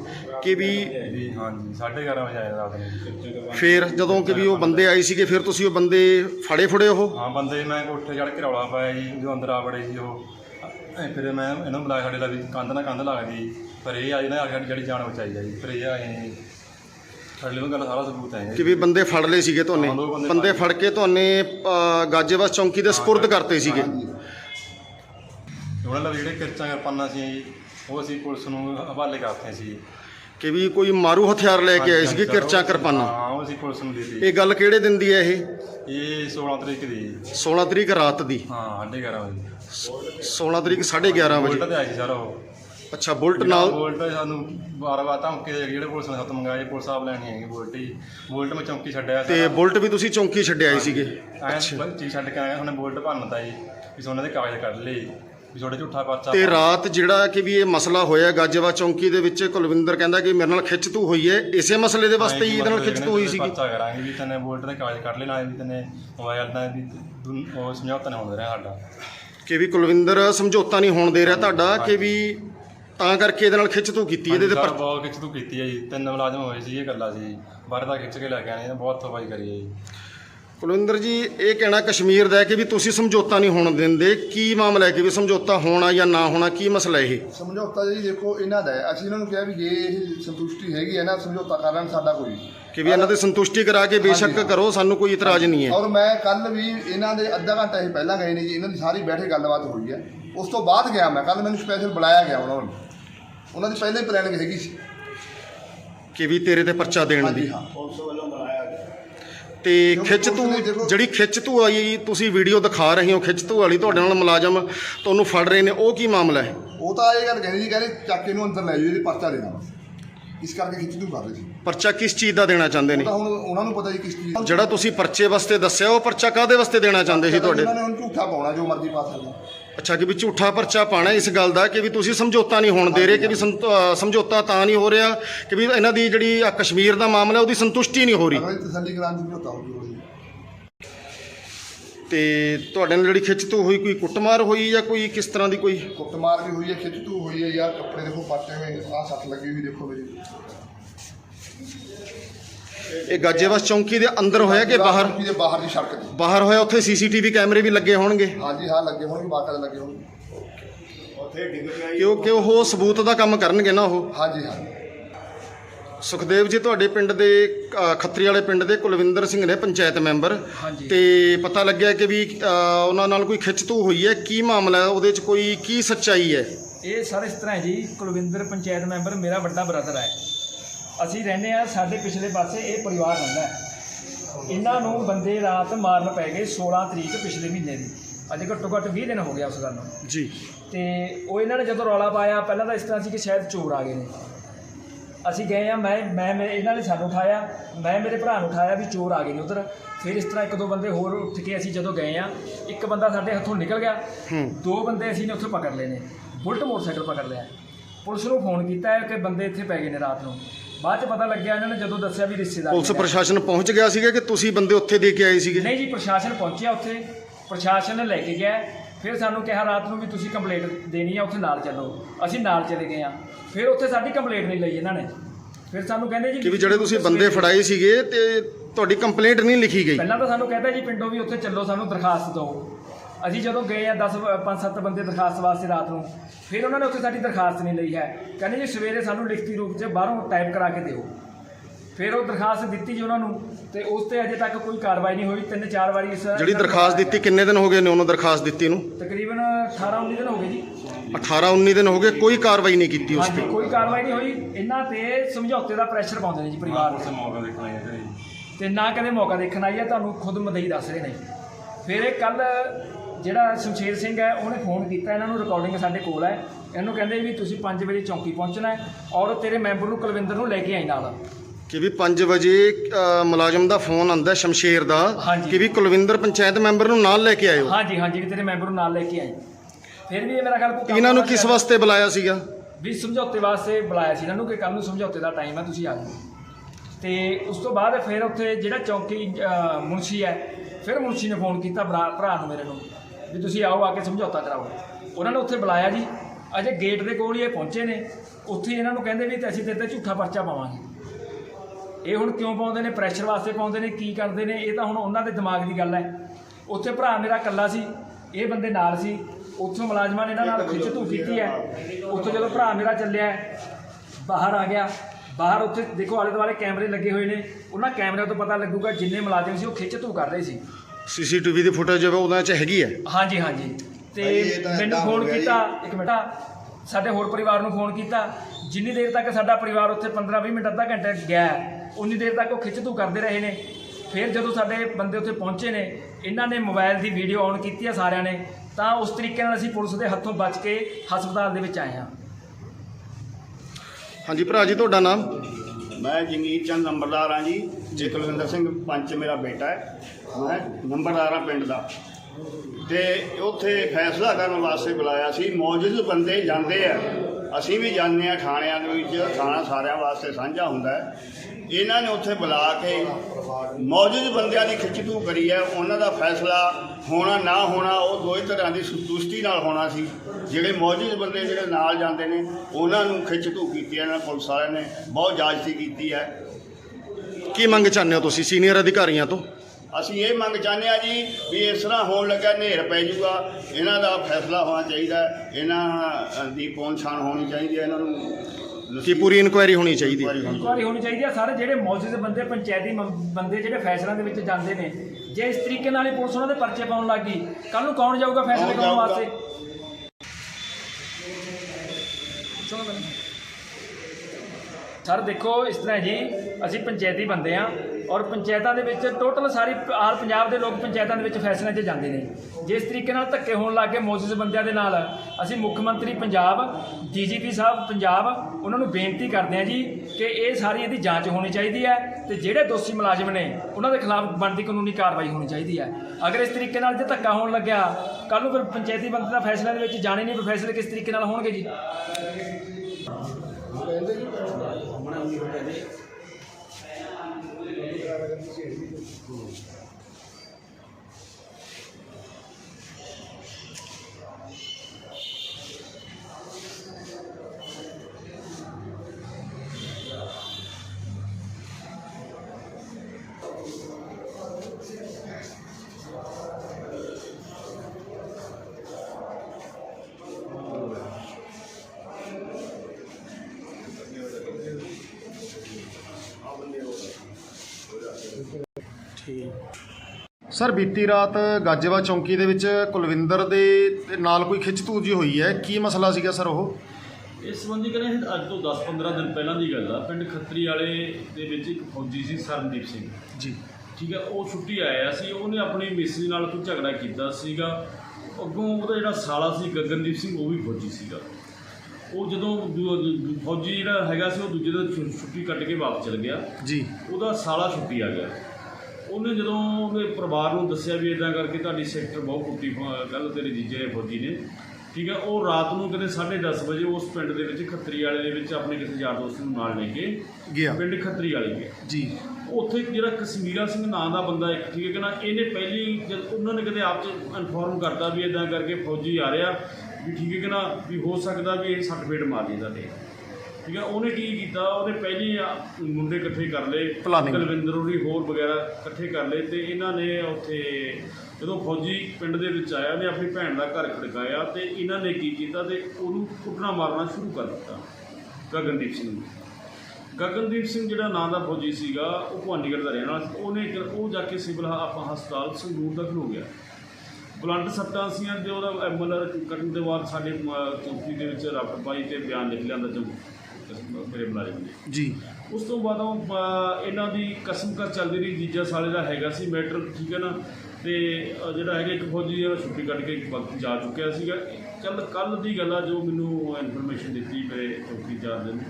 A: ਕਿ ਵੀ
C: ਵੀ ਹਾਂਜੀ 11:30 ਵਜੇ ਆਏ ਰਾਤ ਨੂੰ।
A: ਫਿਰ ਜਦੋਂ ਕਿ ਵੀ ਉਹ ਬੰਦੇ ਆਏ ਸੀਗੇ ਫਿਰ ਤੁਸੀਂ ਉਹ ਬੰਦੇ ਫੜੇ ਫੜੇ ਉਹ?
C: ਹਾਂ ਬੰਦੇ ਮੈਂ ਕੋਠੇ ਚੜ੍ਹ ਕੇ ਰੌਲਾ ਪਾਇਆ ਜੀ ਜਦੋਂ ਅੰਦਰ ਆ ਵੜੇ ਜੀ ਉਹ। ਫਿਰ ਮੈਂ ਇਹਨੂੰ ਬੁਲਾਇਆ ਸਾਡੇ ਦਾ ਵੀ ਕੰਧ ਨਾਲ ਕੰਧ ਲੱਗਦੀ ਪਰ ਇਹ ਆਈ ਨਾ ਸਾਡੀ ਜਿਹੜੀ ਜਾਨ ਬਚਾਈ ਆ ਜੀ। ਫਿਰ ਇਹ ਆਏ ਜੀ। ਸਾਡੇ ਲਈ ਗੱਲ ਸਾਰਾ ਸਬੂਤ ਹੈ
A: ਕਿ
C: ਜੀ
A: ਵੀ ਬੰਦੇ ਫੜ ਲਏ ਸੀਗੇ ਤੁਹਾਨੇ
C: ਹਾਂ, ਦੋ ਬੰਦੇ
A: ਬੰਦੇ ਫੜ ਕੇ ਤੁਹਾਨੇ ਅ, ਗਾਜੇਵਾਸ ਚੌਂਕੀ ਦੇ ਸਪੁਰਦ ਕਰਤੇ ਸੀਗੇ।
C: ਉਹਨਾਂ ਦਾ ਜਿਹੜੇ ਕਿਰਚਾਂ ਕਿਰਪਾਨਾਂ ਸੀ ਜੀ ਉਹ ਅਸੀਂ ਪੁਲਿਸ ਨੂੰ ਹਵਾਲੇ ਕਰਤੇ ਸੀ।
A: ਕਿ ਵੀ ਕੋਈ ਮਾਰੂ ਹਥਿਆਰ ਲੈ ਕੇ ਆਏ ਸੀਗੇ ਕਿਰਚਾਂ ਕਿਰਪਾਨਾਂ।
C: ਹਾਂ ਉਹ ਅਸੀਂ ਪੁਲਿਸ ਨੂੰ ਦੇ ਦਿੱਤੀ।
A: ਇਹ ਗੱਲ ਕਿਹੜੇ ਦਿਨ ਦੀ ਹੈ ਇਹ?
C: ਇਹ 16 ਤਰੀਕ ਦੀ।
A: 16 ਤਰੀਕ ਰਾਤ ਦੀ।
C: ਹਾਂ 11:30 ਵਜੇ।
A: 16 ਤਰੀਕ 11:30
C: ਬੁਲਟ
A: ਵਜੇ।
C: ਤੇ ਆਈ ਸੀ ਸਰ ਉਹ।
A: ਅੱਛਾ ਬੁਲਟ ਨਾਲ?
C: ਬੁਲਟ ਸਾਨੂੰ ਵਾਰ-ਵਾਰ ਧਮਕੇ ਦੇ ਜਿਹੜੇ ਪੁਲਿਸ ਨੇ ਸੱਤ ਮੰਗਾਏ ਪੁਲਿਸ ਆਪ ਲੈਣੀ ਹੈਗੀ ਬੁਲਟ ਹੀ। ਬੁਲਟ ਮੈਂ ਚੌਂਕੀ ਛੱਡਿਆ
A: ਤੇ ਬੁਲਟ ਵੀ ਤੁਸੀਂ ਚੌਂਕੀ ਛੱਡਿਆਏ ਸੀਗੇ?
C: ਐਂ ਛੱਡ ਕੇ ਆਇਆ ਉਹਨੇ ਬੁਲਟ ਭੰਨਤਾ ਜੀ ਵੀ ਸੋਨੇ ਦੇ ਕਾਗਜ਼ ਕੱਢ ਲਏ ਵੀ ਤੁਹਾਡੇ ਝੂਠਾ ਪਰਚਾ
A: ਤੇ ਰਾਤ ਜਿਹੜਾ ਕਿ ਵੀ ਇਹ ਮਸਲਾ ਹੋਇਆ ਗਾਜੇਵਾ ਚੌਂਕੀ ਦੇ ਵਿੱਚ ਕੁਲਵਿੰਦਰ ਕਹਿੰਦਾ ਕਿ ਮੇਰੇ ਨਾਲ ਖਿੱਚ ਤੂ ਹੋਈ ਹੈ ਇਸੇ ਮਸਲੇ ਦੇ ਵਾਸਤੇ ਹੀ ਇਹਦੇ ਨਾਲ ਖਿੱਚ ਤੂ ਹੋਈ ਸੀਗੀ।
C: ਪਰਚਾ ਕਰਾਂਗੇ ਵੀ ਤੈਨੇ ਬੁਲਟ ਦੇ ਕਾਗਜ਼ ਕੱਢ ਲੈਣਾ ਵੀ ਤੈਨੇ ਮੋਬਾਈਲ ਦਾ ਵੀ ਤੂੰ ਉਹ ਸਮਝੌਤਾ ਨਹੀਂ ਹੋਣ ਰਿਹਾ ਸਾਡਾ।
A: ਕਿ ਵੀ ਕੁਲਵਿੰਦਰ ਸਮਝੌਤਾ ਨਹੀਂ ਹੋਣ ਦੇ ਰਿਹਾ ਤੁਹਾਡਾ ਕਿ ਵੀ ਤਾਂ ਕਰਕੇ ਇਹਦੇ ਨਾਲ ਖਿੱਚ ਤੂ ਕੀਤੀ ਇਹਦੇ ਤੇ ਪਰ
C: ਬਹੁਤ ਖਿੱਚ ਤੂੰ ਕੀਤੀ ਹੈ ਜੀ। ਤਿੰਨ ਮੁਲਾਜ਼ਮ ਹੋਏ ਸੀ ਇਹ ਗੱਲਾਂ ਸੀ। ਬਾਹਰ ਦਾ ਖਿੱਚ ਕੇ ਲੈ ਕੇ ਆਏ ਨੇ ਬਹੁਤ ਤਬਾਈ ਕਰੀ ਹੈ ਜੀ।
A: ਕੁਲਵਿੰਦਰ ਜੀ ਇਹ ਕਹਿਣਾ ਕਸ਼ਮੀਰ ਦਾ ਹੈ ਕਿ ਵੀ ਤੁਸੀਂ ਸਮਝੌਤਾ ਨਹੀਂ ਹੋਣ ਦਿੰਦੇ। ਕੀ ਮਾਮਲਾ ਹੈ ਕਿ ਵੀ ਸਮਝੌਤਾ ਹੋਣਾ ਜਾਂ ਨਾ ਹੋਣਾ ਕੀ ਮਸਲਾ ਇਹ?
B: ਸਮਝੌਤਾ ਜੀ ਦੇਖੋ ਇਹਨਾਂ ਦਾ ਹੈ। ਅਸੀਂ ਇਹਨਾਂ ਨੂੰ ਕਿਹਾ ਵੀ ਜੇ ਇਹ ਸੰਤੁਸ਼ਟੀ ਹੈਗੀ ਹੈ ਨਾ ਸਮਝੌਤਾ ਕਰ ਲੈਣ ਸਾਡਾ ਕੋਈ।
A: ਕਿ ਵੀ ਇਹਨਾਂ ਦੀ ਸੰਤੁਸ਼ਟੀ ਕਰਾ ਕੇ ਬੇਸ਼ੱਕ ਕਰੋ ਸਾਨੂੰ ਕੋਈ ਇਤਰਾਜ਼ ਨਹੀਂ ਹੈ।
B: ਔਰ ਮੈਂ ਕੱਲ ਵੀ ਇਹਨਾਂ ਦੇ ਅੱਧਾ ਘੰਟਾ ਇਹ ਪਹਿਲਾਂ ਗਏ ਨੇ ਜੀ ਇਹਨਾਂ ਦੀ ਸਾਰੀ ਬੈਠੇ ਗੱਲਬਾਤ ਹੋਈ ਹੈ। ਉਸ ਤੋਂ ਬਾਅਦ ਗਿਆ ਮੈਂ ਕੱਲ ਮੈਨੂੰ ਸਪੈਸ਼ਲ ਬੁਲਾਇਆ ਗਿਆ ਉਹਨਾਂ ਨੂੰ ਉਹਨਾਂ ਦੀ ਪਹਿਲਾਂ ਹੀ ਪਲੈਨਿੰਗ ਹੈਗੀ ਸੀ।
A: ਕਿ ਵੀ ਤੇਰੇ ਤੇ ਪਰਚਾ ਦੇਣ
B: ਹਾਂਜੀ
A: ਦੀ। ਤੇ ਖਿੱਚ ਤੂ ਜਿਹੜੀ ਖਿੱਚ ਤੂ ਆਈ ਤੁਸੀਂ ਵੀਡੀਓ ਦਿਖਾ ਰਹੇ ਹੋ ਖਿੱਚ ਤੂ ਵਾਲੀ ਤੁਹਾਡੇ ਨਾਲ ਮੁਲਾਜ਼ਮ ਤੁਹਾਨੂੰ ਫੜ ਰਹੇ ਨੇ ਉਹ ਕੀ ਮਾਮਲਾ ਹੈ?
B: ਉਹ ਤਾਂ ਇਹ ਗੱਲ ਕਹਿੰਦੀ ਜੀ ਕਹਿੰਦੇ ਚੱਕ ਇਹਨੂੰ ਅੰਦਰ ਲੈ ਜਾਓ ਇਹਦੇ ਪਰਚਾ ਦੇਣਾ ਵਾ। ਇਸ ਕਰਕੇ ਖਿੱਚ ਤੂੰ ਕਰ ਰਹੀ ਸੀ।
A: ਪਰਚਾ ਕਿਸ ਚੀਜ਼ ਦਾ ਦੇਣਾ ਚਾਹੁੰਦੇ ਨੇ?
B: ਤਾਂ ਹੁਣ ਉਹਨਾਂ ਨੂੰ ਪਤਾ ਜੀ ਕਿਸ ਚੀਜ਼
A: ਜਿਹੜਾ ਤੁਸੀਂ ਪਰਚੇ ਵਾਸਤੇ ਦੱਸਿਆ ਉਹ ਪਰਚਾ ਕਾਦੇ ਵਾਸਤੇ ਦੇਣਾ ਚਾਹੁੰਦੇ ਸੀ ਤੁਹਾਡੇ?
B: ਉਹਨਾਂ ਨੇ ਹੁਣ ਝੂਠਾ ਪਾਉਣਾ ਜੋ ਮਰਜ਼ੀ ਪਾ ਸਕਦੇ।
A: ਅੱਛਾ ਕਿ ਵੀ ਝੂਠਾ ਪਰਚਾ ਪਾਣਾ ਇਸ ਗੱਲ ਦਾ ਕਿ ਵੀ ਤੁਸੀਂ ਸਮਝੌਤਾ ਨਹੀਂ ਹੋਣ ਦੇ ਰਹੇ ਕਿ ਵੀ ਸੰਤ- ਅ, ਸਮਝੌਤਾ ਤਾਂ ਨਹੀਂ ਹੋ ਰਿਹਾ ਕਿ ਵੀ ਇਹਨਾਂ ਦੀ ਜਿਹੜੀ ਆ ਕਸ਼ਮੀਰ ਦਾ ਮਾਮਲਾ ਉਹਦੀ ਸੰਤੁਸ਼ਟੀ ਨਹੀਂ ਹੋ ਰਹੀ।
B: ਅਗਲੇ ਤਸੱਲੀ ਕਰਾਂ ਦੀ ਝੂਠਾ ਹੋ ਜੂਗਾ
A: ਤੇ ਤੁਹਾਡੇ ਨਾਲ ਜਿਹੜੀ ਖਿੱਚ ਤੂ ਹੋਈ ਕੋਈ ਕੁੱਟਮਾਰ ਹੋਈ ਜਾਂ ਕੋਈ ਕਿਸ ਤਰ੍ਹਾਂ ਦੀ ਕੋਈ?
B: ਕੁੱਟਮਾਰ ਵੀ ਹੋਈ ਹੈ ਖਿੱਚ ਤੂ ਹੋਈ ਹੈ ਯਾਰ ਕੱਪੜੇ ਦੇਖੋ ਪਾਟੇ ਹੋਏ ਆਹ ਸੱਟ ਲੱਗੀ ਹੋਈ ਦੇਖੋ ਮੇਰੀ।
A: ਇਹ ਗਾਜੇਵਾਸ ਚੌਂਕੀ ਦੇ ਅੰਦਰ ਹੋਇਆ ਕਿ ਬਾਹਰ?
B: ਚੌਂਕੀ ਦੇ ਬਾਹਰ ਦੀ ਸੜਕ ਤੇ
A: ਬਾਹਰ ਹੋਇਆ ਉੱਥੇ ਸੀਸੀਟੀਵੀ ਕੈਮਰੇ ਵੀ ਲੱਗੇ ਹੋਣਗੇ?
B: ਹਾਂਜੀ ਹਾਂ ਲੱਗੇ ਹੋਣਗੇ ਬਾਕਾਇਦਾ ਲੱਗੇ ਹੋਣਗੇ।
A: ਕਿਉਂਕਿ ਉਹ ਸਬੂਤ ਦਾ ਕੰਮ ਕਰਨਗੇ ਨਾ ਉਹ?
B: ਹਾਂਜੀ ਹਾਂ।
A: ਸੁਖਦੇਵ ਜੀ ਤੁਹਾਡੇ ਪਿੰਡ ਦੇ ਅ, ਖੱਤਰੀ ਵਾਲੇ ਪਿੰਡ ਦੇ ਕੁਲਵਿੰਦਰ ਸਿੰਘ ਨੇ ਪੰਚਾਇਤ ਮੈਂਬਰ।
D: ਹਾਂਜੀ।
A: ਤੇ ਪਤਾ ਲੱਗਿਆ ਕਿ ਵੀ ਅ, ਉਹਨਾਂ ਨਾਲ ਕੋਈ ਖਿੱਚਤੂ ਹੋਈ ਹੈ। ਕੀ ਮਾਮਲਾ ਹੈ? ਉਹਦੇ 'ਚ ਕੋਈ ਕੀ ਸੱਚਾਈ ਹੈ?
D: ਇਹ ਸਰ ਇਸ ਤਰ੍ਹਾਂ ਹੈ ਜੀ ਕੁਲਵਿੰਦਰ ਪੰਚਾਇਤ ਮੈਂਬਰ ਮੇਰਾ ਵੱਡਾ ਬ੍ਰਦਰ ਹੈ। ਅਸੀਂ ਰਹਿੰਦੇ ਆ ਸਾਡੇ ਪਿਛਲੇ ਪਾਸੇ ਇਹ ਪਰਿਵਾਰ ਰਹਿੰਦਾ ਹੈ। ਇਹਨਾਂ ਨੂੰ ਬੰਦੇ ਰਾਤ ਮਾਰਨ ਪੈ ਗਏ 16 ਤਰੀਕ ਪਿਛਲੇ ਮਹੀਨੇ ਦੀ। ਅੱਜ ਘੱਟੋ ਘੱਟ 20 ਦਿਨ ਹੋ ਗਿਆ ਉਸ ਗੱਲ ਨੂੰ।
A: ਜੀ।
D: ਤੇ ਉਹ ਇਹਨਾਂ ਨੇ ਜਦੋਂ ਰੌਲਾ ਪਾਇਆ ਪਹਿਲਾਂ ਤਾਂ ਇਸ ਤਰ੍ਹਾਂ ਸੀ ਕਿ ਸ਼ਾਇਦ ਚੋਰ ਆ ਗਏ ਨੇ। ਅਸੀਂ ਗਏ ਆ ਮੈਂ ਮੈਂ ਮੈਂ- ਇਹਨਾਂ ਨੇ ਸਾਨੂੰ ਉਠਾਇਆ। ਮੈਂ ਮੇਰੇ ਭਰਾ ਨੂੰ ਉਠਾਇਆ ਵੀ ਚੋਰ ਆ ਗਏ ਨੇ ਉਧਰ। ਫਿਰ ਇਸ ਤਰ੍ਹਾਂ ਇੱਕ ਦੋ ਬੰਦੇ ਹੋਰ ਉੱਠ ਕੇ ਅਸੀਂ ਜਦੋਂ ਗਏ ਆ ਇੱਕ ਬੰਦਾ ਸਾਡੇ ਹੱਥੋਂ ਨਿਕਲ ਗਿਆ। ਦੋ ਬੰਦੇ ਅਸੀਂ ਨੇ ਉੱਥੇ ਪਕੜ ਲਏ ਨੇ। ਬੁਲਟ ਮੋਟਰਸਾਈਕਲ ਪਕੜ ਲਿਆ। ਪੁਲਿਸ ਨੂੰ ਫੋਨ ਕੀਤਾ ਕਿ ਬੰਦੇ ਇੱਥੇ ਪੈ ਗਏ ਨੇ ਰਾਤ ਨੂੰ। ਬਾਅਦ ਚ ਪਤਾ ਲੱਗਿਆ ਇਹਨਾਂ ਨੇ ਜਦੋਂ ਦੱਸਿਆ ਵੀ ਰਿਸ਼ਤੇਦਾਰ
A: ਪੁਲਿਸ
D: ਨੇ।
A: ਪ੍ਰਸ਼ਾਸਨ ਪਹੁੰਚ ਗਿਆ ਸੀਗਾ ਕਿ ਤੁਸੀਂ ਬੰਦੇ ਉੱਥੇ ਦੇ ਕੇ ਆਏ ਸੀਗੇ?
D: ਨਹੀਂ ਜੀ ਪ੍ਰਸ਼ਾਸਨ ਪਹੁੰਚਿਆ ਉੱਥੇ। ਪ੍ਰਸ਼ਾਸਨ ਨੇ ਲੈ ਕੇ ਗਿਆ। ਫਿਰ ਸਾਨੂੰ ਕਿਹਾ ਰਾਤ ਨੂੰ ਵੀ ਤੁਸੀਂ ਕੰਪਲੇਂਟ ਦੇਣੀ ਆ ਉੱਥੇ ਨਾਲ ਚੱਲੋ। ਅਸੀਂ ਨਾਲ ਚਲੇ ਗਏ ਆ। ਫਿਰ ਉੱਥੇ ਸਾਡੀ ਕੰਪਲੇਂਟ ਨਹੀਂ ਲਈ ਇਹਨਾਂ ਨੇ। ਫਿਰ ਸਾਨੂੰ ਕਹਿੰਦੇ ਜੀ
A: ਕਿ ਵੀ ਜਿਹੜੇ ਤੁਸੀਂ ਬੰਦੇ ਫੜਾਏ ਸੀਗੇ ਤੇ ਤੁਹਾਡੀ ਕੰਪਲੇਂਟ ਨਹੀਂ ਲਿਖੀ ਗਈ।
D: ਪਹਿਲਾਂ ਤਾਂ ਸਾਨੂੰ ਕਹਿੰਦਾ ਜੀ ਪਿੰਡੋਂ ਵੀ ਉੱਥੇ ਚੱਲੋ ਸਾਨੂੰ ਦਰਖਾਸਤ ਦਿਓ। ਅਸੀਂ ਜਦੋਂ ਗਏ ਆ 10 5-7 ਬੰਦੇ ਦਰਖਾਸਤ ਵਾਸਤੇ ਰਾਤ ਨੂੰ ਫਿਰ ਉਹਨਾਂ ਨੇ ਉੱਥੇ ਸਾਡੀ ਦਰਖਾਸਤ ਨਹੀਂ ਲਈ ਹੈ। ਕਹਿੰਦੇ ਜੀ ਸਵੇਰੇ ਸਾਨੂੰ ਲਿਖਤੀ ਰੂਪ 'ਚ ਬਾਹਰੋਂ ਟਾਈਪ ਕਰਾ ਕੇ ਦਿਓ। ਫਿਰ ਉਹ ਦਰਖਾਸਤ ਦਿੱਤੀ ਜੀ ਉਹਨਾਂ ਨੂੰ ਤੇ ਉਸ ਤੇ ਅਜੇ ਤੱਕ ਕੋਈ ਕਾਰਵਾਈ ਨਹੀਂ ਹੋਈ। ਤਿੰਨ ਚਾਰ ਵਾਰੀ ਇਸ
A: ਜਿਹੜੀ ਦਰਖਾਸਤ ਦਿੱਤੀ ਕਿੰਨੇ ਦਿਨ ਹੋ ਗਏ ਨੇ ਉਹਨੂੰ ਦਰਖਾਸਤ ਦਿੱਤੀ ਨੂੰ?
D: ਤਕਰੀਬਨ 18 19 ਦਿਨ ਹੋ ਗਏ ਜੀ।
A: 18 19 ਦਿਨ ਹੋ ਗਏ ਕੋਈ ਕਾਰਵਾਈ ਨਹੀਂ ਕੀਤੀ ਉਸ
D: ਹਾਂਜੀ
A: ਤੇ
D: ਕੋਈ ਕਾਰਵਾਈ ਨਹੀਂ ਹੋਈ। ਇਹਨਾਂ ਤੇ ਸਮਝੌਤੇ ਦਾ ਪ੍ਰੈਸ਼ਰ ਪਾਉਂਦੇ ਨੇ ਜੀ ਪਰਿਵਾਰ ਤੇ
C: ਮੌਕਾ ਦੇਖਣਾ ਹੈ ਜੀ
D: ਤੇ ਨਾ ਕਦੇ ਮੌਕਾ ਦੇਖਣ ਆਈ ਹੈ ਤੁਹਾਨੂੰ ਖੁਦ ਮਦਈ ਦੱਸ ਰਹੇ ਨੇ। ਫਿਰ ਇਹ ਕੱਲ ਜਿਹੜਾ ਸ਼ਮਸ਼ੇਰ ਸਿੰਘ ਹੈ ਉਹਨੇ ਫੋਨ ਕੀਤਾ ਇਹਨਾਂ ਨੂੰ ਰਿਕਾਰਡਿੰਗ ਸਾਡੇ ਕੋਲ ਹੈ। ਇਹਨੂੰ ਕਹਿੰਦੇ ਵੀ ਤੁਸੀਂ 5 ਵਜੇ ਚੌਂਕੀ ਪਹੁੰਚਣਾ ਹੈ ਔਰ ਤੇਰੇ ਮੈਂਬਰ ਨੂੰ ਕੁਲਵਿੰਦਰ ਨੂੰ ਲੈ ਕੇ ਆਈ ਨਾਲ।
A: ਕਿ ਵੀ 5 ਵਜੇ ਅ, ਮੁਲਾਜ਼ਮ ਦਾ ਫੋਨ ਆਂਦਾ ਸ਼ਮਸ਼ੇਰ ਦਾ
D: ਹਾਂਜੀ।
A: ਕਿ ਵੀ ਕੁਲਵਿੰਦਰ ਪੰਚਾਇਤ ਮੈਂਬਰ ਨੂੰ ਨਾਲ ਲੈ ਕੇ ਆਇਓ।
D: ਹਾਂਜੀ ਹਾਂਜੀ ਵੀ ਤੇਰੇ ਮੈਂਬਰ ਨੂੰ ਨਾਲ ਲੈ ਕੇ ਆਈ। ਫਿਰ ਵੀ ਇਹ ਮੇਰਾ ਖਿਆਲ ਕੋਈ
A: ਇਹਨਾਂ ਨੂੰ ਕਿਸ ਵਾਸਤੇ ਬੁਲਾਇਆ ਸੀਗਾ?
D: ਵੀ ਸਮਝੌਤੇ ਵਾਸਤੇ ਬੁਲਾਇਆ ਸੀ ਇਹਨਾਂ ਨੂੰ ਕਿ ਕੱਲ ਨੂੰ ਸਮਝੌਤੇ ਦਾ ਟਾਈਮ ਹੈ ਤੁਸੀਂ ਆ ਜਾਓ। ਤੇ ਉਸ ਤੋਂ ਬਾਅਦ ਫਿਰ ਉੱਥੇ ਜਿਹੜਾ ਚੌਕੀ ਅਹ, ਮੁਨਸ਼ੀ ਹੈ ਫਿਰ ਮੁਨਸ਼ੀ ਨੇ ਫੋਨ ਕੀਤਾ ਭਰਾ ਭਰਾ ਨੂੰ ਮੇਰੇ ਨੂੰ। ਵੀ ਤੁਸੀਂ ਆਓ, ਆ ਕੇ ਸਮਝੌਤਾ ਕਰਾਓ। ਉਹਨਾਂ ਨੇ ਉੱਥੇ ਬੁਲਾਇਆ ਜੀ। ਅਜੇ ਗੇਟ ਦੇ ਕੋਲ ਹੀ ਇਹ ਪਹੁੰਚੇ ਨੇ। ਉੱਥੇ ਇਹਨਾਂ ਨੂੰ ਕਹਿੰਦੇ ਵੀ ਤੇ ਅਸੀਂ ਤੇਰੇ ਤੇ ਝੂਠਾ ਪਰਚਾ ਪਾਵਾਂਗੇ। ਇਹ ਹੁਣ ਕਿਉਂ ਪਾਉਂਦੇ ਨੇ? ਪ੍ਰੈਸ਼ਰ ਵਾਸਤੇ ਪਾਉਂਦੇ ਨੇ? ਕੀ ਕਰਦੇ ਨੇ? ਇਹ ਤਾਂ ਹੁਣ ਉਹਨਾਂ ਦੇ ਦਿਮਾਗ ਦੀ ਗੱਲ ਹੈ। ਉੱਥੇ ਭਰਾ ਮੇਰਾ ਇਕੱਲਾ ਸੀ। ਇਹ ਬੰਦੇ ਨਾਲ ਸੀ। ਉੱਥੋਂ ਮੁਲਾਜ਼ਮਾਂ ਨੇ ਇਹਨਾਂ ਨਾਲ ਖਿੱਚ ਧੂ ਕੀਤੀ ਹੈ। ਉੱਥੋਂ ਜਦੋਂ ਭਰਾ ਮੇਰਾ ਚੱਲਿਆ, ਬਾਹਰ ਆ ਗਿਆ। ਬਾਹਰ ਉੱਥੇ ਦੇਖੋ ਆਲੇ ਦੁਆਲੇ ਕੈਮਰੇ ਲੱਗੇ ਹੋਏ ਨੇ। ਉਹਨਾਂ ਕੈਮਰਿਆਂ ਤੋਂ ਪਤਾ ਲੱਗੂਗਾ ਜਿੰਨੇ ਮੁਲਾਜ਼ਮ ਸੀ ਉਹ ਖਿੱਚ ਧੂ ਕਰ ਰਹੇ ਸੀ।
A: ਸੀਸੀਟੀਵੀ ਦੀ ਫੁਟੇਜ ਹੋਵੇ ਉਹਨਾਂ 'ਚ ਹੈਗੀ ਹੈ?
D: ਹਾਂਜੀ ਹਾਂਜੀ। ਤੇ
B: ਭਾਈ, ਇਹ ਤਾਂ
D: ਮੈਨੂੰ
B: ਏਦਾਂ ਹੋ
D: ਫੋਨ
B: ਗਿਆ ਜੀ।
D: ਕੀਤਾ ਇੱਕ ਮਿੰਟ। ਸਾਡੇ ਹੋਰ ਪਰਿਵਾਰ ਨੂੰ ਫੋਨ ਕੀਤਾ। ਜਿੰਨੀ ਦੇਰ ਤੱਕ ਸਾਡਾ ਪਰਿਵਾਰ ਉੱਥੇ 15-20 ਮਿੰਟ ਅੱਧਾ ਘੰਟਾ ਗਿਆ ਉਨੀ ਦੇਰ ਤੱਕ ਉਹ ਖਿੱਚ ਧੂ ਕਰਦੇ ਰਹੇ ਨੇ। ਫਿਰ ਜਦੋਂ ਸਾਡੇ ਬੰਦੇ ਉੱਥੇ ਪਹੁੰਚੇ ਨੇ ਇਹਨਾਂ ਨੇ ਮੋਬਾਈਲ ਦੀ ਵੀਡੀਓ ਔਨ ਕੀਤੀ ਹੈ ਸਾਰਿਆਂ ਨੇ ਤਾਂ ਉਸ ਤਰੀਕੇ ਨਾਲ ਅਸੀਂ ਪੁਲਿਸ ਦੇ ਹੱਥੋਂ ਬਚ ਕੇ ਹਸਪਤਾਲ ਦੇ ਵਿੱਚ ਆਏ ਹਾਂ।
A: ਹਾਂਜੀ ਭਰਾ ਜੀ ਤੁਹਾਡਾ ਨਾਮ?
E: ਮੈਂ ਜੰਗੀਰ ਚੰਦ ਨੰਬਰਦਾਰ ਹਾਂ ਜੀ, ਜੇ ਕੁਲਵਿੰਦਰ ਸਿੰਘ ਪੰਚ ਮੇਰਾ ਬੇਟਾ ਹੈ, ਮੈਂ ਨੰਬਰਦਾਰ ਹਾਂ ਪਿੰਡ ਦਾ। ਤੇ ਉੱਥੇ ਫੈਸਲਾ ਕਰਨ ਵਾਸਤੇ ਬੁਲਾਇਆ ਸੀ, ਮੌਜੂਦ ਬੰਦੇ ਜਾਂਦੇ ਆ। ਅਸੀਂ ਵੀ ਜਾਂਦੇ ਆ ਥਾਣਿਆਂ ਦੇ ਵਿੱਚ, ਥਾਣਾ ਸਾਰਿਆਂ ਵਾਸਤੇ ਸਾਂਝਾ ਹੁੰਦਾ ਹੈ। ਇਹਨਾਂ ਨੇ ਉੱਥੇ ਬੁਲਾ ਕੇ ਮੌਜੂਦ ਬੰਦਿਆਂ ਦੀ ਖਿੱਚਤੂ ਕਰੀ ਹੈ। ਉਹਨਾਂ ਦਾ ਫੈਸਲਾ ਹੋਣਾ ਨਾ ਹੋਣਾ, ਉਹ ਦੋਈ ਤਰ੍ਹਾਂ ਦੀ ਸੰਤੁਸ਼ਟੀ ਨਾਲ ਹੋਣਾ ਸੀ। ਜਿਹੜੇ ਮੌਜੂਦ ਬੰਦੇ ਜਿਹੜੇ ਨਾਲ ਜਾਂਦੇ ਨੇ, ਉਹਨਾਂ ਨੂੰ ਖਿੱਚਤੂ ਕੀਤੀ ਹੈ। ਇਹਨਾਂ ਪੁਲਿਸ ਵਾਲਿਆਂ ਨੇ ਬਹੁਤ ਜਾਇਜ਼ਤੀ ਕੀਤੀ ਹੈ।
A: ਕੀ ਮੰਗ ਚਾਹੁੰਦੇ ਹੋ ਤੁਸੀਂ? ਸੀਨੀਅਰ ਅਧਿਕਾਰੀਆਂ ਤੋਂ?
E: ਅਸੀਂ ਇਹ ਮੰਗ ਚਾਹੁੰਦੇ ਆ ਜੀ ਵੀ ਇਸ ਤਰ੍ਹਾਂ ਹੋਣ ਲੱਗਾ ਹਨੇਰ ਪੈ ਜਾਊਗਾ। ਇਹਨਾਂ ਦਾ ਫੈਸਲਾ ਹੋਣਾ ਚਾਹੀਦਾ। ਇਹਨਾਂ ਦੀ ਪਹੁੰਚ ਛਾਣ ਹੋਣੀ ਚਾਹੀਦੀ ਹੈ ਇਹਨਾਂ ਨੂੰ
A: ਕੀ ਪੂਰੀ ਇਨਕੁਆਇਰੀ ਹੋਣੀ ਚਾਹੀਦੀ? ਹੈ
E: ਇਨਕੁਆਇਰੀ ਹੋਣੀ
D: ਚਾਹੀਦੀ ਹੈ। ਸਾਰੇ ਜਿਹੜੇ ਮੌਜੂਦ ਬੰਦੇ ਪੰਚਾਇਤੀ ਬੰਦੇ ਜਿਹੜੇ ਫੈਸਲਿਆਂ ਦੇ ਵਿੱਚ ਜਾਂਦੇ ਨੇ ਜੇ ਇਸ ਤਰੀਕੇ ਨਾਲ ਹੀ ਪੁਲਿਸ ਉਹਨਾਂ ਦੇ ਪਰਚੇ ਪਾਉਣ ਲੱਗ ਗਈ ਕੱਲ ਨੂੰ ਕੌਣ ਜਾਊਗਾ ਫੈਸਲੇ ਕਰਨ? ਵਾਸਤੇ? ਸਰ ਦੇਖੋ ਇਸ ਤਰ੍ਹਾਂ ਜੀ ਅਸੀਂ ਪੰਚਾਇਤੀ ਬੰਦੇ ਆ ਔਰ ਪੰਚਾਇਤਾਂ ਦੇ ਵਿੱਚ ਟੋਟਲ ਸਾਰੀ ਆਲ ਪੰਜਾਬ ਦੇ ਲੋਕ ਪੰਚਾਇਤਾਂ ਦੇ ਵਿੱਚ ਫੈਸਲਿਆਂ 'ਚ ਜਾਂਦੇ ਨੇ। ਜਿਸ ਤਰੀਕੇ ਨਾਲ ਧੱਕੇ ਹੋਣ ਲੱਗ ਗਏ ਮੌਜੂਦ ਬੰਦਿਆਂ ਦੇ ਨਾਲ, ਅਸੀਂ ਮੁੱਖ ਮੰਤਰੀ ਪੰਜਾਬ, ਡੀਜੀਪੀ ਸਾਹਿਬ ਪੰਜਾਬ, ਉਹਨਾਂ ਨੂੰ ਬੇਨਤੀ ਕਰਦੇ ਆ ਜੀ ਕਿ ਇਹ ਸਾਰੀ ਇਹਦੀ ਜਾਂਚ ਹੋਣੀ ਚਾਹੀਦੀ ਹੈ ਤੇ ਜਿਹੜੇ ਦੋਸ਼ੀ ਮੁਲਾਜ਼ਮ ਨੇ, ਉਹਨਾਂ ਦੇ ਖਿਲਾਫ ਬਣਦੀ ਕਾਨੂੰਨੀ ਕਾਰਵਾਈ ਹੋਣੀ ਚਾਹੀਦੀ ਹੈ। ਅਗਰ ਇਸ ਤਰੀਕੇ ਨਾਲ ਜੇ ਧੱਕਾ ਹੋਣ ਲੱਗਿਆ ਕੱਲ ਨੂੰ ਫਿਰ ਪੰਚਾਇਤੀ ਬੰਦੇ ਦਾ ਫੈਸਲਿਆਂ ਦੇ ਵਿੱਚ ਜਾਣੇ ਨਹੀਂ, ਫਿਰ ਫੈਸਲੇ ਕਿਸ ਤਰੀਕੇ ਨਾਲ ਹੋਣਗੇ ਜੀ Gracias.
A: ਸਰ ਬੀਤੀ ਰਾਤ ਗਾਜੇਵਾ ਚੌਂਕੀ ਦੇ ਵਿੱਚ ਕੁਲਵਿੰਦਰ ਦੇ ਦੇ ਨਾਲ ਕੋਈ ਖਿੱਚਤੂ ਜੀ ਹੋਈ ਹੈ। ਕੀ ਮਸਲਾ ਸੀਗਾ ਸਰ ਉਹ?
F: ਇਸ ਸੰਬੰਧੀ ਕਹਿੰਦੇ ਅੱਜ ਤੋਂ 10-15 ਦਿਨ ਪਹਿਲਾਂ ਦੀ ਗੱਲ ਆ। ਪਿੰਡ ਖੱਤਰੀ ਵਾਲੇ ਦੇ ਵਿੱਚ ਇੱਕ ਫੌਜੀ ਸੀ ਸਰਨਦੀਪ ਸਿੰਘ।
A: ਜੀ।
F: ਠੀਕ ਹੈ ਉਹ ਛੁੱਟੀ ਆਇਆ ਸੀ। ਉਹਨੇ ਆਪਣੀ ਮਿਸਰੀ ਨਾਲ ਕੋਈ ਝਗੜਾ ਕੀਤਾ ਸੀਗਾ। ਅੱਗੋਂ ਉਹਦਾ ਜਿਹੜਾ ਸਾਲਾ ਸੀ ਗਗਨਦੀਪ ਸਿੰਘ ਉਹ ਵੀ ਫੌਜੀ ਸੀਗਾ। ਉਹ ਜਦੋਂ ਦੂ- ਦੂ- ਫੌਜੀ ਜਿਹੜਾ ਹੈਗਾ ਸੀ ਉਹ ਦੂਜੇ ਦਿਨ ਛੁ- ਛੁੱਟੀ ਕੱਟ ਕੇ ਵਾਪਸ ਚਲ ਗਿਆ।
A: ਜੀ।
F: ਉਹਦਾ ਸਾਲਾ ਛੁੱਟੀ ਆ ਗਿਆ। ਉਹਨੇ ਜਦੋਂ ਉਹਦੇ ਪਰਿਵਾਰ ਨੂੰ ਦੱਸਿਆ ਵੀ ਇਦਾਂ ਕਰਕੇ ਤੁਹਾਡੀ ਸੈਕਟਰ ਬਹੁਤ ਕੁੱਟੀ ਕੱਲ ਤੇਰੇ ਜੀਜੇ ਨੇ ਫੌਜੀ ਨੇ ਠੀਕ ਹੈ ਉਹ ਰਾਤ ਨੂੰ ਕਿਤੇ 10:30 ਵਜੇ ਉਸ ਪਿੰਡ ਦੇ ਵਿੱਚ ਖੱਤਰੀ ਵਾਲੇ ਦੇ ਵਿੱਚ ਆਪਣੇ ਕਿਸੇ ਯਾਰ ਦੋਸਤ ਨੂੰ ਨਾਲ ਲੈ ਕੇ
A: ਗਿਆ।
F: ਪਿੰਡ ਖੱਤਰੀ ਵਾਲੇ ਗਿਆ
A: ਜੀ।
F: ਉੱਥੇ ਜਿਹੜਾ ਕਸ਼ਮੀਰਾ ਸਿੰਘ ਨਾਂ ਦਾ ਬੰਦਾ ਇੱਕ ਠੀਕ ਹੈ ਕਿ ਨਾ ਇਹਨੇ ਪਹਿਲੀ ਜਦ ਉਹਨਾਂ ਨੇ ਕਦੇ ਆਪ ਚ ਇਨਫੋਰਮ ਕਰਤਾ ਵੀ ਇਦਾਂ ਕਰਕੇ ਫੌਜੀ ਆ ਰਿਹਾ ਵੀ ਠੀਕ ਹੈ ਕਿ ਨਾ ਵੀ ਹੋ ਸਕਦਾ ਵੀ ਇਹ ਸੱਟ ਫੇਟ ਮਾਰ ਦੇ ਸਾਡੇ ਠੀਕ ਹੈ ਉਹਨੇ ਕੀ ਕੀਤਾ? ਉਹਨੇ ਪਹਿਲੀ ਮੁੰਡੇ ਇਕੱਠੇ ਕਰ ਲਏ।
A: Planning.
F: ਕੁਲਵਿੰਦਰ ਹੋਰੀ ਹੋਰ ਵਗੈਰਾ ਇਕੱਠੇ ਕਰ ਲਏ ਤੇ ਇਹਨਾਂ ਨੇ ਉੱਥੇ ਜਦੋਂ ਫੌਜੀ ਪਿੰਡ ਦੇ ਵਿੱਚ ਆਇਆ ਨੇ ਆਪਣੀ ਭੈਣ ਦਾ ਘਰ ਖੜਕਾਇਆ ਤੇ ਇਹਨਾਂ ਨੇ ਕੀ ਕੀਤਾ ਤੇ ਉਹਨੂੰ ਕੁੱਟਣਾ ਮਾਰਨਾ ਸ਼ੁਰੂ ਕਰ ਦਿੱਤਾ ਗਗਨਦੀਪ ਸਿੰਘ ਨੂੰ। ਗਗਨਦੀਪ ਸਿੰਘ ਜਿਹੜਾ ਨਾਂ ਦਾ ਫੌਜੀ ਸੀਗਾ ਉਹ ਭਵਾਨੀਗੜ੍ਹ ਦਾ ਰਹਿਣ ਵਾਲਾ ਸੀ। ਉਹਨੇ ਇੱਕ- ਉਹ ਜਾ ਕੇ ਸਿਵਲ ਹ- ਆਪਾਂ ਹਸਪਤਾਲ ਸੰਗਰੂਰ ਦਾਖਲ ਹੋ ਗਿਆ। ਬਲੰਟ ਸੱਟਾਂ ਸੀਆਂ ਤੇ ਉਹਦਾ ਐਮਐਲਆਰ ਕੱਟਣ ਦੇ ਬਾਅਦ ਸਾਡੇ ਚੌਕੀ ਦੇ ਵਿੱਚ ਰਫਟ ਪਾਈ ਤੇ ਬਿਆਨ ਲਿਖ ਲਿਆਂਦਾ ਜੋ ਮੇਰੇ ਮੁਲਾਜ਼ਮ ਨੇ।
A: ਜੀ।
F: ਉਸ ਤੋਂ ਬਾਅਦ ਉਹ ਅ, ਇਹਨਾਂ ਦੀ ਕਸਮ ਕਰ ਚੱਲਦੀ ਰਹੀ ਜੀਜਾ ਸਾਲੇ ਦਾ ਹੈਗਾ ਸੀ ਮੈਟਰ ਠੀਕ ਹੈ ਨਾ? ਤੇ ਅ, ਜਿਹੜਾ ਹੈਗਾ ਇੱਕ ਫੌਜੀ ਜਿਹੜਾ ਛੁੱਟੀ ਕੱਟ ਕੇ ਵਕਤ ਜਾ ਚੁੱਕਿਆ ਸੀਗਾ। ਕੱਲ ਕੱਲ ਦੀ ਗੱਲ ਆ ਜੋ ਮੈਨੂੰ ਇਨਫੋਰਮੇਸ਼ਨ ਦਿੱਤੀ ਮੇਰੇ ਚੌਕੀ ਚਾਰ ਨੇ।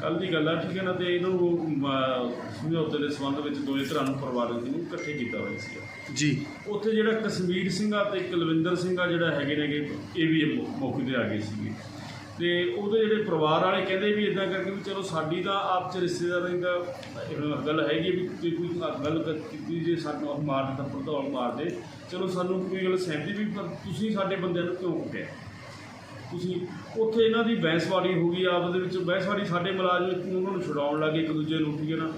F: ਕੱਲ ਦੀ ਗੱਲ ਆ ਠੀਕ ਹੈ ਨਾ? ਤੇ ਇਹਨਾਂ ਨੂੰ ਅ, ਸਮਝੌਤੇ ਦੇ ਸੰਬੰਧ ਵਿੱਚ ਦੋਵੇਂ ਧਿਰਾਂ ਨੂੰ ਪਰਿਵਾਰਕ ਨੂੰ ਇਕੱਠੇ ਕੀਤਾ ਹੋਇਆ ਸੀ
A: ਜੀ।
F: ਉੱਥੇ ਜਿਹੜਾ ਕਸ਼ਮੀਰ ਸਿੰਘ ਆ ਤੇ ਕੁਲਵਿੰਦਰ ਸਿੰਘ ਆ ਜਿਹੜਾ ਹੈਗੇ ਨੇਗੇ ਇਹ ਵੀ ਮੌ- ਮੌਕੇ ਤੇ ਆ ਗਏ ਸੀਗੇ। ਤੇ ਉਹਦੇ ਜਿਹੜੇ ਪਰਿਵਾਰ ਵਾਲੇ ਕਹਿੰਦੇ ਵੀ ਇਦਾਂ ਕਰਕੇ ਵੀ ਚਲੋ ਸਾਡੀ ਤਾਂ ਆਪ ਚ ਰਿਸ਼ਤੇਦਾਰਾਂ ਦਾ ਇਹ ਗੱਲ ਹੈਗੀ ਵੀ ਕੋਈ ਕੋਈ ਗੱਲ ਕੀਤੀ ਜੇ ਸਾਨੂੰ ਉਹ ਮਾਰ ਦਿੱਤਾ ਪ੍ਰਧੌਲ ਮਾਰ ਦੇ, ਚਲੋ ਸਾਨੂੰ ਕੋਈ ਗੱਲ ਸਹਿਮਤੀ ਵੀ ਪਰ ਤੁਸੀਂ ਸਾਡੇ ਬੰਦਿਆਂ ਨੂੰ ਕਿਉਂ ਕੁੱਟਿਆ? ਤੁਸੀਂ ਉੱਥੇ ਇਹਨਾਂ ਦੀ ਬਹਿਸਬਾਜ਼ੀ ਹੋ ਗਈ, ਆਪਸ ਦੇ ਵਿੱਚ ਬਹਿਸਬਾਜ਼ੀ ਸਾਡੇ ਮੁਲਾਜ਼ਮ ਉਹਨਾਂ ਨੂੰ ਛੁਡਾਉਣ ਲੱਗੇ ਇੱਕ ਦੂਜੇ ਨੂੰ, ਠੀਕ ਹੈ ਨਾ?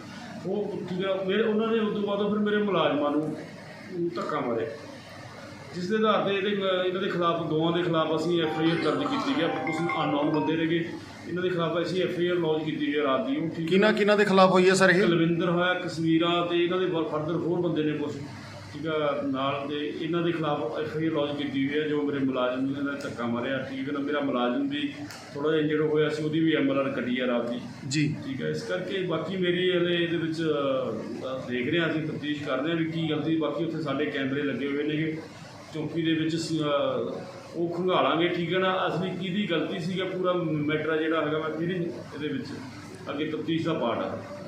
F: ਉਹ ਠੀਕ ਹੈ ਮੇਰੇ, ਉਹਨਾਂ ਨੇ ਉਸ ਤੋਂ ਬਾਅਦ ਫਿਰ ਮੇਰੇ ਮੁਲਾਜ਼ਮਾਂ ਨੂੰ ਧੱਕਾ ਮਾਰਿਆ। ਜਿਸ ਦੇ ਆਧਾਰ ਤੇ ਇਹਦੇ ਇਹਨਾਂ ਦੇ ਖਿਲਾਫ ਦੋਵਾਂ ਦੇ ਖਿਲਾਫ ਅਸੀਂ ਐਫ ਆਈ ਆਰ ਦਰਜ ਕੀਤੀ ਗਿਆ ਕੁਝ ਅਨਨੋਨ ਬੰਦੇ ਨੇਗੇ। ਇਹਨਾਂ ਦੇ ਖਿਲਾਫ ਅਸੀਂ ਐਫ ਆਈ ਆਰ ਲੌਂਚ ਕੀਤੀ ਹੈ ਰਾਤ ਦੀ। ਉਹ ਠੀਕ ਹੈ।
A: ਕਿਹਨਾਂ ਕਿਹਨਾਂ ਦੇ ਖਿਲਾਫ ਹੋਈ ਹੈ ਸਰ ਇਹ?
F: ਕੁਲਵਿੰਦਰ ਹੋਇਆ ਕਸ਼ਮੀਰਾ ਤੇ ਇਹਨਾਂ ਦੇ ਫਰਦਰ ਹੋਰ ਬੰਦੇ ਨੇ ਕੁਝ ਠੀਕ ਆ ਨਾਲ ਦੇ ਇਹਨਾਂ ਦੇ ਖਿਲਾਫ ਐਫ ਆਈ ਆਰ ਲੌਂਚ ਕੀਤੀ ਹੋਈ ਹੈ ਜੋ ਮੇਰੇ ਮੁਲਾਜ਼ਮ ਨੇ ਇਹਨਾਂ ਧੱਕਾ ਮਾਰਿਆ। ਠੀਕ ਹੈ ਨਾ ਮੇਰਾ ਮੁਲਾਜ਼ਮ ਵੀ ਥੋੜਾ ਜਿਹਾ ਇੰਜਰਡ ਹੋਇਆ ਸੀ ਉਹਦੀ ਵੀ ਐਮ ਆਰ ਕੱਢੀ ਆ ਰਾਤ ਦੀ।
A: ਜੀ।
F: ਠੀਕ ਹੈ ਇਸ ਕਰਕੇ ਬਾਕੀ ਮੇਰੀ ਇਹਦੇ ਇਹਦੇ ਵਿੱਚ ਦੇਖ ਰਹੇ ਹਾਂ ਅਸੀਂ ਤਫਤੀਸ਼ ਕਰ ਰਹੇ ਹਾਂ ਵੀ ਕੀ ਗਲਤੀ ਬਾਕੀ ਉੱਥੇ ਸਾਡੇ ਕੈਮਰੇ ਲੱਗੇ ਹੋਏ ਨੇਗੇ। ਚੌਕੀ ਦੇ ਵਿੱਚ ਅਸੀਂ, ਅਹ, ਉਹ ਖੰਗਾਲਾਂਗੇ ਠੀਕ ਹੈ ਨਾ? ਅਸਲੀ ਕਿਹਦੀ ਗਲਤੀ ਸੀਗਾ? ਪੂਰਾ ਮੈਟਰ ਜਿਹੜਾ ਹੈਗਾ ਮੈਂ ਫਿਰ ਇਹਦੇ ਵਿੱਚ। ਅੱਗੇ ਤਫਤੀਸ਼ ਦਾ ਪਾਰਟ ਹੈ